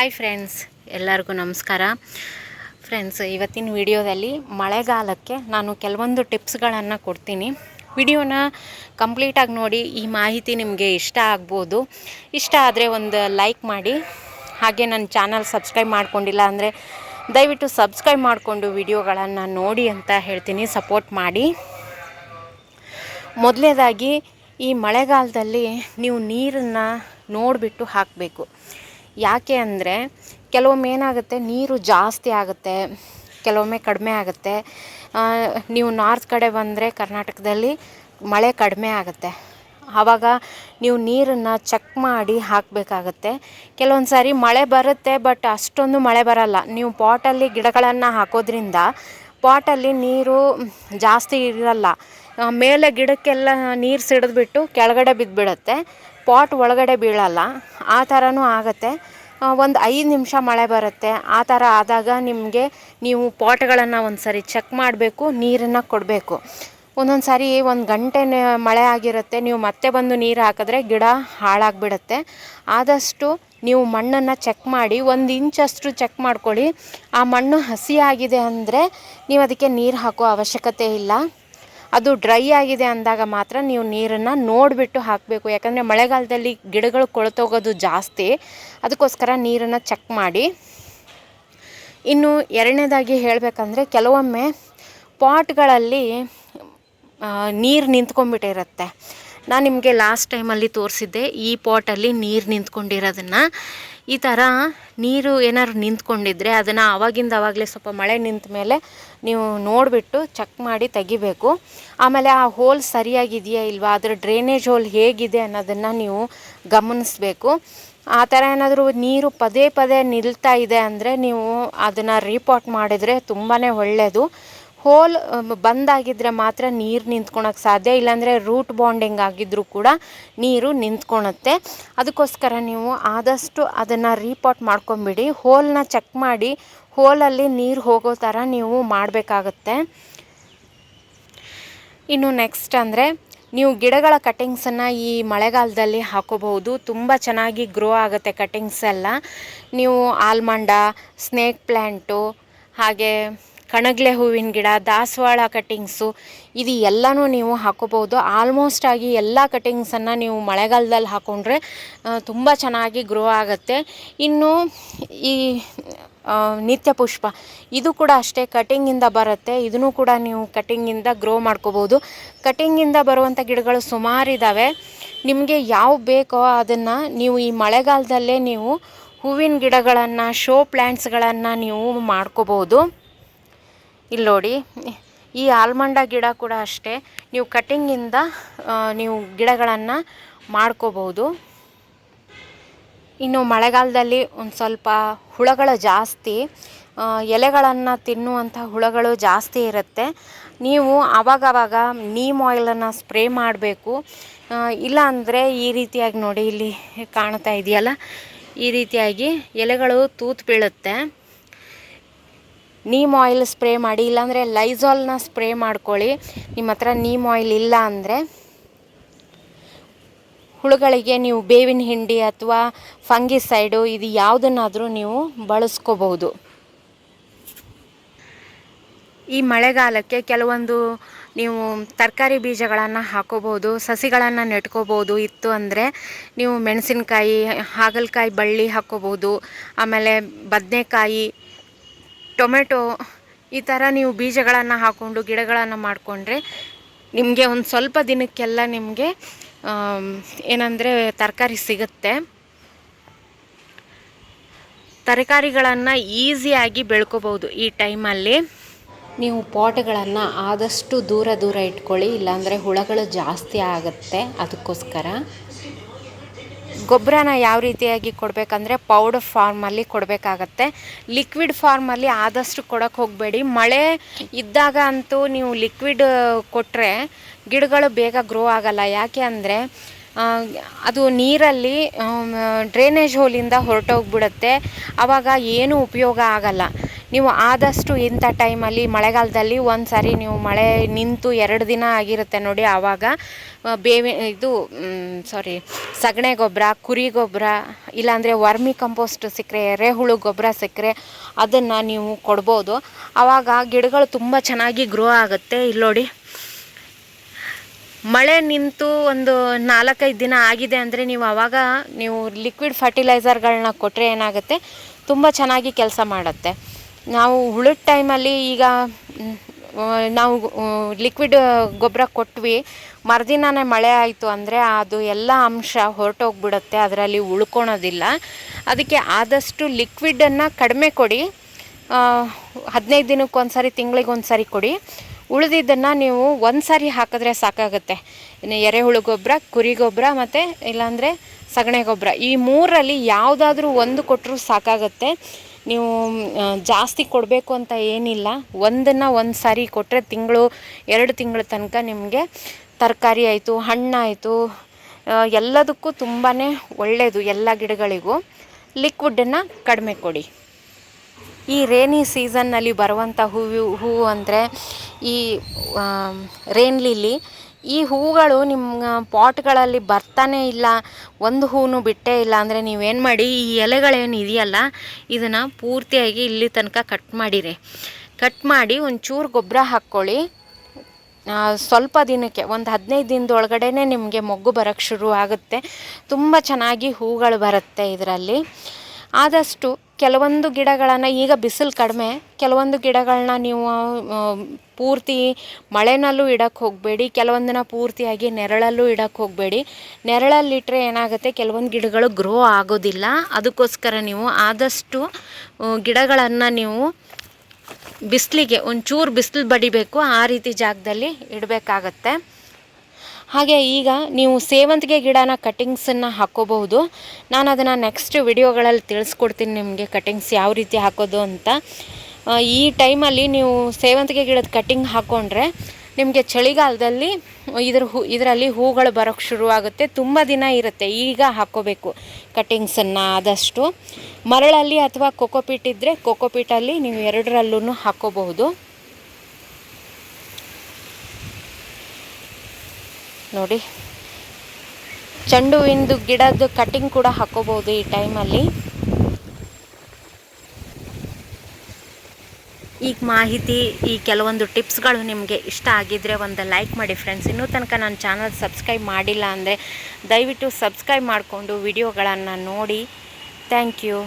Hi friends ಎಲ್ಲರಿಗೂ ನಮಸ್ಕಾರ. Friends ಇವತ್ತಿನ ವಿಡಿಯೋದಲ್ಲಿ ಮಳೆಗಾಲಕ್ಕೆ ನಾನು ಕೆಲವೊಂದು ಟಿಪ್ಸ್ಗಳನ್ನು ಕೊಡ್ತೀನಿ. ವಿಡಿಯೋನ ಕಂಪ್ಲೀಟಾಗಿ ನೋಡಿ ಈ ಮಾಹಿತಿ ನಿಮಗೆ ಇಷ್ಟ ಆಗ್ಬೋದು. ಇಷ್ಟ ಆದರೆ ಒಂದು ಲೈಕ್ ಮಾಡಿ. ಹಾಗೆ ನನ್ನ ಚಾನಲ್ ಸಬ್ಸ್ಕ್ರೈಬ್ ಮಾಡ್ಕೊಂಡಿಲ್ಲ ಅಂದರೆ ದಯವಿಟ್ಟು ಸಬ್ಸ್ಕ್ರೈಬ್ ಮಾಡಿಕೊಂಡು ವಿಡಿಯೋಗಳನ್ನು ನೋಡಿ ಅಂತ ಹೇಳ್ತೀನಿ ಸಪೋರ್ಟ್ ಮಾಡಿ. ಮೊದಲನೇದಾಗಿ ಈ ಮಳೆಗಾಲದಲ್ಲಿ ನೀವು ನೀರನ್ನು ನೋಡಿಬಿಟ್ಟು ಹಾಕಬೇಕು. ಯಾಕೆ ಅಂದರೆ ಕೆಲವೊಮ್ಮೆ ಏನಾಗುತ್ತೆ, ನೀರು ಜಾಸ್ತಿ ಆಗುತ್ತೆ, ಕೆಲವೊಮ್ಮೆ ಕಡಿಮೆ ಆಗುತ್ತೆ. ನೀವು ನಾರ್ತ್ ಕಡೆ ಬಂದರೆ ಕರ್ನಾಟಕದಲ್ಲಿ ಮಳೆ ಕಡಿಮೆ ಆಗುತ್ತೆ. ಆವಾಗ ನೀವು ನೀರನ್ನು ಚೆಕ್ ಮಾಡಿ ಹಾಕಬೇಕಾಗತ್ತೆ. ಕೆಲವೊಂದು ಸಾರಿ ಮಳೆ ಬರುತ್ತೆ, ಬಟ್ ಅಷ್ಟೊಂದು ಮಳೆ ಬರಲ್ಲ. ನೀವು ಪಾಟಲ್ಲಿ ಗಿಡಗಳನ್ನು ಹಾಕೋದ್ರಿಂದ ಪಾಟಲ್ಲಿ ನೀರು ಜಾಸ್ತಿ ಇರಲ್ಲ. ಮೇಲೆ ಗಿಡಕ್ಕೆಲ್ಲ ನೀರು ಸಿಡಿದ್ಬಿಟ್ಟು ಕೆಳಗಡೆ ಬಿದ್ದುಬಿಡುತ್ತೆ. ಪಾಟ್ ಒಳಗಡೆ ಬೀಳಲ್ಲ, ಆ ಥರನೂ ಆಗುತ್ತೆ. ಒಂದು ಐದು ನಿಮಿಷ ಮಳೆ ಬರುತ್ತೆ. ಆ ಥರ ಆದಾಗ ನಿಮಗೆ ನೀವು ಪಾಟ್ಗಳನ್ನು ಒಂದು ಸರಿ ಚೆಕ್ ಮಾಡಬೇಕು, ನೀರನ್ನು ಕೊಡಬೇಕು. ಒಂದೊಂದು ಸಾರಿ ಒಂದು ಗಂಟೆ ಮಳೆ ಆಗಿರುತ್ತೆ, ನೀವು ಮತ್ತೆ ಬಂದು ನೀರು ಹಾಕಿದ್ರೆ ಗಿಡ ಹಾಳಾಗಿಬಿಡುತ್ತೆ. ಆದಷ್ಟು ನೀವು ಮಣ್ಣನ್ನು ಚೆಕ್ ಮಾಡಿ, ಒಂದು ಇಂಚಷ್ಟು ಚೆಕ್ ಮಾಡ್ಕೊಳ್ಳಿ. ಆ ಮಣ್ಣು ಹಸಿಯಾಗಿದೆ ಅಂದರೆ ನೀವು ಅದಕ್ಕೆ ನೀರು ಹಾಕೋ ಅವಶ್ಯಕತೆ ಇಲ್ಲ. ಅದು ಡ್ರೈ ಆಗಿದೆ ಅಂದಾಗ ಮಾತ್ರ ನೀವು ನೀರನ್ನು ನೋಡಿಬಿಟ್ಟು ಹಾಕಬೇಕು. ಯಾಕಂದರೆ ಮಳೆಗಾಲದಲ್ಲಿ ಗಿಡಗಳು ಕೊಳೆತೋಗೋದು ಜಾಸ್ತಿ. ಅದಕ್ಕೋಸ್ಕರ ನೀರನ್ನು ಚೆಕ್ ಮಾಡಿ. ಇನ್ನು ಎರಡನೇದಾಗಿ ಹೇಳಬೇಕಂದ್ರೆ ಕೆಲವೊಮ್ಮೆ ಪಾಟ್ಗಳಲ್ಲಿ ನೀರು ನಿಂತ್ಕೊಂಡ್ಬಿಟ್ಟಿರುತ್ತೆ. ನಾನು ನಿಮಗೆ ಲಾಸ್ಟ್ ಟೈಮಲ್ಲಿ ತೋರಿಸಿದ್ದೆ, ಈ ಪಾಟಲ್ಲಿ ನೀರು ನಿಂತ್ಕೊಂಡಿರೋದನ್ನು. ಈ ಥರ ನೀರು ಏನಾದ್ರು ನಿಂತ್ಕೊಂಡಿದ್ರೆ ಅದನ್ನು ಆವಾಗಿಂದ ಆವಾಗಲೇ ಸ್ವಲ್ಪ ಮಳೆ ನಿಂತ ಮೇಲೆ ನೀವು ನೋಡಿಬಿಟ್ಟು ಚೆಕ್ ಮಾಡಿ ತೆಗಿಬೇಕು. ಆಮೇಲೆ ಆ ಹೋಲ್ ಸರಿಯಾಗಿದೆಯಾ ಇಲ್ವಾ, ಅದರ ಡ್ರೈನೇಜ್ ಹೋಲ್ ಹೇಗಿದೆ ಅನ್ನೋದನ್ನು ನೀವು ಗಮನಿಸಬೇಕು. ಆ ಥರ ಏನಾದರೂ ನೀರು ಪದೇ ಪದೇ ನಿಲ್ತಾ ಇದೆ ಅಂದರೆ ನೀವು ಅದನ್ನು ರೀಪಾಟ್ ಮಾಡಿದರೆ ತುಂಬಾ ಒಳ್ಳೆಯದು ಹೋಲ್ ಬಂದಾಗಿದ್ದರೆ ಮಾತ್ರ ನೀರು ನಿಂತ್ಕೊಳಕ್ಕೆ ಸಾಧ್ಯ. ಇಲ್ಲಾಂದರೆ ರೂಟ್ ಬಾಂಡಿಂಗ್ ಆಗಿದ್ದರೂ ಕೂಡ ನೀರು ನಿಂತ್ಕೊಳತ್ತೆ. ಅದಕ್ಕೋಸ್ಕರ ನೀವು ಆದಷ್ಟು ಅದನ್ನು ರೀಪಾಟ್ ಮಾಡ್ಕೊಂಬಿಡಿ. ಹೋಲನ್ನ ಚೆಕ್ ಮಾಡಿ, ಹೋಲಲ್ಲಿ ನೀರು ಹೋಗೋ ಥರ ನೀವು ಮಾಡಬೇಕಾಗತ್ತೆ. ಇನ್ನು ನೆಕ್ಸ್ಟ್ ಅಂದರೆ, ನೀವು ಗಿಡಗಳ ಕಟ್ಟಿಂಗ್ಸನ್ನು ಈ ಮಳೆಗಾಲದಲ್ಲಿ ಹಾಕೋಬಹುದು. ತುಂಬ ಚೆನ್ನಾಗಿ ಗ್ರೋ ಆಗುತ್ತೆ ಕಟ್ಟಿಂಗ್ಸ್ ಎಲ್ಲ. ನೀವು ಆಲ್ಮಂಡ ಸ್ನೇಕ್ ಪ್ಲ್ಯಾಂಟು ಹಾಗೆ ಕಣಗ್ಲೆ ಹೂವಿನ ಗಿಡ, ದಾಸವಾಳ ಕಟ್ಟಿಂಗ್ಸು, ಇದು ಎಲ್ಲನೂ ನೀವು ಹಾಕೋಬೋದು ಆಲ್ಮೋಸ್ಟ್ ಆಗಿ ಎಲ್ಲ ಕಟ್ಟಿಂಗ್ಸನ್ನು ನೀವು ಮಳೆಗಾಲದಲ್ಲಿ ಹಾಕ್ಕೊಂಡ್ರೆ ತುಂಬ ಚೆನ್ನಾಗಿ ಗ್ರೋ ಆಗುತ್ತೆ. ಇನ್ನು ಈ ನಿತ್ಯ ಪುಷ್ಪ, ಇದು ಕೂಡ ಅಷ್ಟೇ ಕಟಿಂಗಿಂದ ಬರುತ್ತೆ. ಇದನ್ನು ಕೂಡ ನೀವು ಕಟಿಂಗಿಂದ ಗ್ರೋ ಮಾಡ್ಕೋಬೋದು ಕಟಿಂಗಿಂದ ಬರುವಂಥ ಗಿಡಗಳು ಸುಮಾರಿದ್ದಾವೆ ನಿಮಗೆ ಯಾವ ಬೇಕೋ ಅದನ್ನು ನೀವು ಈ ಮಳೆಗಾಲದಲ್ಲೇ ನೀವು ಹೂವಿನ ಗಿಡಗಳನ್ನು ಶೋ ಪ್ಲ್ಯಾಂಟ್ಸ್ಗಳನ್ನು ನೀವು ಮಾಡ್ಕೋಬೋದು ಇಲ್ಲಿ ನೋಡಿ, ಈ ಆಲ್ಮಂಡ ಗಿಡ ಕೂಡ ಅಷ್ಟೇ. ನೀವು ಕಟ್ಟಿಂಗಿಂದ ನೀವು ಗಿಡಗಳನ್ನು ಮಾಡ್ಕೋಬಹುದು. ಇನ್ನು ಮಳೆಗಾಲದಲ್ಲಿ ಒಂದು ಸ್ವಲ್ಪ ಹುಳಗಳು ಜಾಸ್ತಿ ಎಲೆಗಳನ್ನು ತಿನ್ನುವಂಥ ಹುಳಗಳು ಜಾಸ್ತಿ ಇರುತ್ತೆ. ನೀವು ಆವಾಗವಾಗ ನೀಮ್ ಆಯಿಲನ್ನು ಸ್ಪ್ರೇ ಮಾಡಬೇಕು. ಇಲ್ಲ ಅಂದರೆ ಈ ರೀತಿಯಾಗಿ ನೋಡಿ, ಇಲ್ಲಿ ಕಾಣ್ತಾ ಇದೆಯಲ್ಲ? ಈ ರೀತಿಯಾಗಿ ಎಲೆಗಳು ತೂತು ಬೀಳುತ್ತೆ. ನೀಮ್ ಆಯಿಲ್ ಸ್ಪ್ರೇ ಮಾಡಿ, ಇಲ್ಲಾಂದರೆ ಲೈಝಾಲ್ನ ಸ್ಪ್ರೇ ಮಾಡ್ಕೊಳ್ಳಿ. ನಿಮ್ಮ ಹತ್ರ ನೀಮ್ ಆಯಿಲ್ ಇಲ್ಲ ಅಂದರೆ ಹುಳುಗಳಿಗೆ ನೀವು ಬೇವಿನ ಹಿಂಡಿ ಅಥವಾ ಫಂಗಿಸೈಡು ಇದು ಯಾವುದನ್ನಾದರೂ ನೀವು ಬಳಸ್ಕೋಬಹುದು. ಈ ಮಳೆಗಾಲಕ್ಕೆ ಕೆಲವೊಂದು ನೀವು ತರಕಾರಿ ಬೀಜಗಳನ್ನು ಹಾಕೋಬೋದು ಸಸಿಗಳನ್ನು ನೆಟ್ಕೋಬೋದು ಇತ್ತು ಅಂದರೆ ನೀವು ಮೆಣಸಿನಕಾಯಿ, ಹಾಗಲಕಾಯಿ, ಬಳ್ಳಿ ಹಾಕೋಬೋದು ಆಮೇಲೆ ಬದನೆಕಾಯಿ ಟೊಮೆಟೊ ಈ ಥರ ನೀವು ಬೀಜಗಳನ್ನು ಹಾಕ್ಕೊಂಡು ಗಿಡಗಳನ್ನು ಮಾಡಿಕೊಂಡ್ರೆ ನಿಮಗೆ ಒಂದು ಸ್ವಲ್ಪ ದಿನಕ್ಕೆಲ್ಲ ನಿಮಗೆ ಏನಂದರೆ ತರಕಾರಿ ಸಿಗುತ್ತೆ. ತರಕಾರಿಗಳನ್ನು ಈಸಿಯಾಗಿ ಬೆಳ್ಕೋಬೋದು ಈ ಟೈಮಲ್ಲಿ. ನೀವು ಪಾಟ್ಗಳನ್ನು ಆದಷ್ಟು ದೂರ ದೂರ ಇಟ್ಕೊಳ್ಳಿ, ಇಲ್ಲಾಂದರೆ ಹುಳಗಳು ಜಾಸ್ತಿ ಆಗುತ್ತೆ ಅದಕ್ಕೋಸ್ಕರ. ಗೊಬ್ಬರನ ಯಾವ ರೀತಿಯಾಗಿ ಕೊಡಬೇಕಂದ್ರೆ ಪೌಡರ್ ಫಾರ್ಮಲ್ಲಿ ಕೊಡಬೇಕಾಗತ್ತೆ. ಲಿಕ್ವಿಡ್ ಫಾರ್ಮಲ್ಲಿ ಆದಷ್ಟು ಕೊಡೋಕ್ಕೆ ಹೋಗಬೇಡಿ. ಮಳೆ ಇದ್ದಾಗ ಅಂತೂ ನೀವು ಲಿಕ್ವಿಡ್ ಕೊಟ್ಟರೆ ಗಿಡಗಳು ಬೇಗ ಗ್ರೋ ಆಗಲ್ಲ. ಯಾಕೆ ಅಂದರೆ ಅದು ನೀರಲ್ಲಿ ಡ್ರೈನೇಜ್ ಹೋಲಿಂದ ಹೊರಟೋಗ್ಬಿಡುತ್ತೆ. ಆವಾಗ ಏನೂ ಉಪಯೋಗ ಆಗಲ್ಲ. ನೀವು ಆದಷ್ಟು ಇಂಥ ಟೈಮಲ್ಲಿ, ಮಳೆಗಾಲದಲ್ಲಿ ಒಂದು ಸಾರಿ ನೀವು ಮಳೆ ನಿಂತು ಎರಡು ದಿನ ಆಗಿರುತ್ತೆ ನೋಡಿ ಆವಾಗ. ಬೇವಿ ಇದು ಸಾರಿ ಸಗಣಿ ಗೊಬ್ಬರ, ಕುರಿ ಗೊಬ್ಬರ, ಇಲ್ಲಾಂದರೆ ವರ್ಮಿ ಕಂಪೋಸ್ಟ್ ಸಿಕ್ಕರೆ ಎರೆಹುಳು ಗೊಬ್ಬರ ಸಿಕ್ಕರೆ ಅದನ್ನು ನೀವು ಕೊಡ್ಬೋದು. ಆವಾಗ ಗಿಡಗಳು ತುಂಬ ಚೆನ್ನಾಗಿ ಗ್ರೋ ಆಗುತ್ತೆ. ಇಲ್ಲಿ ನೋಡಿ. ಮಳೆ ನಿಂತು ಒಂದು ನಾಲ್ಕೈದು ದಿನ ಆಗಿದೆ ಅಂದರೆ ನೀವು ಆವಾಗ ನೀವು ಲಿಕ್ವಿಡ್ ಫರ್ಟಿಲೈಸರ್ಗಳನ್ನ ಕೊಟ್ಟರೆ ಏನಾಗುತ್ತೆ? ತುಂಬ ಚೆನ್ನಾಗಿ ಕೆಲಸ ಮಾಡುತ್ತೆ. ನಾವು ಉಳಿದ ಟೈಮಲ್ಲಿ ಈಗ ನಾವು ಲಿಕ್ವಿಡ್ ಗೊಬ್ಬರ ಕೊಟ್ವಿ. ಮರುದಿನನೇ ಮಳೆ ಆಯಿತು ಅಂದರೆ ಅದು ಎಲ್ಲ ಅಂಶ ಹೊರಟೋಗ್ಬಿಡುತ್ತೆ, ಅದರಲ್ಲಿ ಉಳ್ಕೊಳೋದಿಲ್ಲ. ಅದಕ್ಕೆ ಆದಷ್ಟು ಲಿಕ್ವಿಡನ್ನು ಕಡಿಮೆ ಕೊಡಿ. ಹದಿನೈದು ದಿನಕ್ಕೆ ಒಂದು ಸಾರಿ ತಿಂಗಳಿಗೆ ಒಂದು ಸಾರಿ ಕೊಡಿ. ಉಳಿದಿದ್ದನ್ನು ನೀವು ಒಂದು ಸಾರಿ ಹಾಕಿದ್ರೆ ಸಾಕಾಗುತ್ತೆ. ಇನ್ನು ಎರೆಹುಳು ಗೊಬ್ಬರ, ಕುರಿ ಗೊಬ್ಬರ ಮತ್ತು ಇಲ್ಲಾಂದರೆ ಸಗಣಿ ಗೊಬ್ಬರ. ಈ ಮೂರರಲ್ಲಿ ಯಾವುದಾದ್ರೂ ಒಂದು ಕೊಟ್ಟರೂ ಸಾಕಾಗುತ್ತೆ. ನೀವು ಜಾಸ್ತಿ ಕೊಡಬೇಕು ಅಂತ ಏನಿಲ್ಲ. ಒಂದನ್ನು ಒಂದು ಸಾರಿ ಕೊಟ್ಟರೆ ತಿಂಗಳು, ಎರಡು ತಿಂಗಳ ತನಕ ನಿಮಗೆ ತರಕಾರಿ ಆಯಿತು ಹಣ್ಣಾಯಿತು ಎಲ್ಲದಕ್ಕೂ ತುಂಬಾ ಒಳ್ಳೆಯದು ಎಲ್ಲ ಗಿಡಗಳಿಗೂ. ಲಿಕ್ವಿಡನ್ನು ಕಡಿಮೆ ಕೊಡಿ. ಈ ರೇನಿ ಸೀಸನ್ನಲ್ಲಿ ಬರುವಂಥ ಹೂವು ಹೂವು ಅಂದರೆ ಈ ರೇನ್ ಲಿಲ್ಲಿ ಈ ಹೂಗಳು ನಿಮ್ಮ ಪಾಟ್ಗಳಲ್ಲಿ ಬರ್ತಾನೆ ಇಲ್ಲ, ಒಂದು ಹೂವು ಬಿಟ್ಟೇ ಇಲ್ಲ ಅಂದರೆ ನೀವೇನು ಮಾಡಿ, ಈ ಎಲೆಗಳೇನು ಇದೆಯಲ್ಲ, ಇದನ್ನು ಪೂರ್ತಿಯಾಗಿ ಇಲ್ಲಿ ತನಕ ಕಟ್ ಮಾಡಿರಿ. ಕಟ್ ಮಾಡಿ ಒಂಚೂರು ಗೊಬ್ಬರ ಹಾಕ್ಕೊಳ್ಳಿ. ಸ್ವಲ್ಪ ದಿನಕ್ಕೆ, ಒಂದು ಹದಿನೈದು ದಿನದೊಳಗಡೆ ನಿಮಗೆ ಮೊಗ್ಗು ಬರೋಕ್ಕೆ ಶುರು ಆಗುತ್ತೆ. ತುಂಬ ಚೆನ್ನಾಗಿ ಹೂಗಳು ಬರುತ್ತೆ ಇದರಲ್ಲಿ. ಆದಷ್ಟು ಕೆಲವೊಂದು ಗಿಡಗಳನ್ನು ಈಗ ಬಿಸಿಲು ಕಡಿಮೆ, ಕೆಲವೊಂದು ಗಿಡಗಳನ್ನ ನೀವು ಪೂರ್ತಿ ಮಳೆನಲ್ಲೂ ಇಡಕ್ಕೆ ಹೋಗಬೇಡಿ ಕೆಲವೊಂದನ್ನ ಪೂರ್ತಿಯಾಗಿ ನೆರಳಲ್ಲೂ ಇಡಕ್ಕೆ ಹೋಗಬೇಡಿ. ನೆರಳಲ್ಲಿಟ್ಟರೆ ಏನಾಗುತ್ತೆ? ಕೆಲವೊಂದು ಗಿಡಗಳು ಗ್ರೋ ಆಗೋದಿಲ್ಲ. ಅದಕ್ಕೋಸ್ಕರ ನೀವು ಆದಷ್ಟು ಗಿಡಗಳನ್ನು ನೀವು ಬಿಸಿಲಿಗೆ, ಒಂಚೂರು ಬಿಸಿಲು ಬಡಿಬೇಕು, ಆ ರೀತಿ ಜಾಗದಲ್ಲಿ ಇಡಬೇಕಾಗತ್ತೆ. ಹಾಗೆ ಈಗ ನೀವು ಸೇವಂತಿಗೆ ಗಿಡನ ಕಟ್ಟಿಂಗ್ಸನ್ನು ಹಾಕ್ಕೋಬಹುದು ನಾನು ಅದನ್ನು ನೆಕ್ಸ್ಟ್ ವಿಡಿಯೋಗಳಲ್ಲಿ ತಿಳಿಸ್ಕೊಡ್ತೀನಿ ನಿಮಗೆ ಕಟಿಂಗ್ಸ್ ಯಾವ ರೀತಿ ಹಾಕೋದು ಅಂತ. ಈ ಟೈಮಲ್ಲಿ ನೀವು ಸೇವಂತಿಗೆ ಗಿಡದ ಕಟ್ಟಿಂಗ್ ಹಾಕ್ಕೊಂಡ್ರೆ ನಿಮಗೆ ಚಳಿಗಾಲದಲ್ಲಿ ಇದ್ರ ಹೂ, ಇದರಲ್ಲಿ ಹೂಗಳು ಬರೋಕ್ಕೆ ಶುರುವಾಗುತ್ತೆ, ತುಂಬ ದಿನ ಇರುತ್ತೆ ಈಗ ಹಾಕ್ಕೋಬೇಕು ಕಟ್ಟಿಂಗ್ಸನ್ನು ಆದಷ್ಟು. ಮರಳಲ್ಲಿ ಅಥವಾ ಕೊಕೋಪೀಟ್ ಇದ್ದರೆ ಕೊಕೋಪೀಟಲ್ಲಿ ನೀವು ಎರಡರಲ್ಲೂ ಹಾಕ್ಕೋಬಹುದು ನೋಡಿ. ಚೆಂಡು ಹೂವಿಂದು ಗಿಡದ ಕಟಿಂಗ್ ಕೂಡ ಹಾಕೋಬಹುದು ಈ ಟೈಮಲ್ಲಿ ಈಗ ಮಾಹಿತಿ, ಈ ಕೆಲವೊಂದು ಟಿಪ್ಸ್ಗಳು ನಿಮಗೆ ಇಷ್ಟ ಆಗಿದ್ರೆ ಒಂದು ಲೈಕ್ ಮಾಡಿ ಫ್ರೆಂಡ್ಸ್ ಇನ್ನೂ ತನಕ ನನ್ನ ಚಾನಲ್ ಸಬ್ಸ್ಕ್ರೈಬ್ ಮಾಡಿಲ್ಲ ಅಂದರೆ ದಯವಿಟ್ಟು ಸಬ್ಸ್ಕ್ರೈಬ್ ಮಾಡಿಕೊಂಡು ವಿಡಿಯೋಗಳನ್ನು ನೋಡಿ. Thank you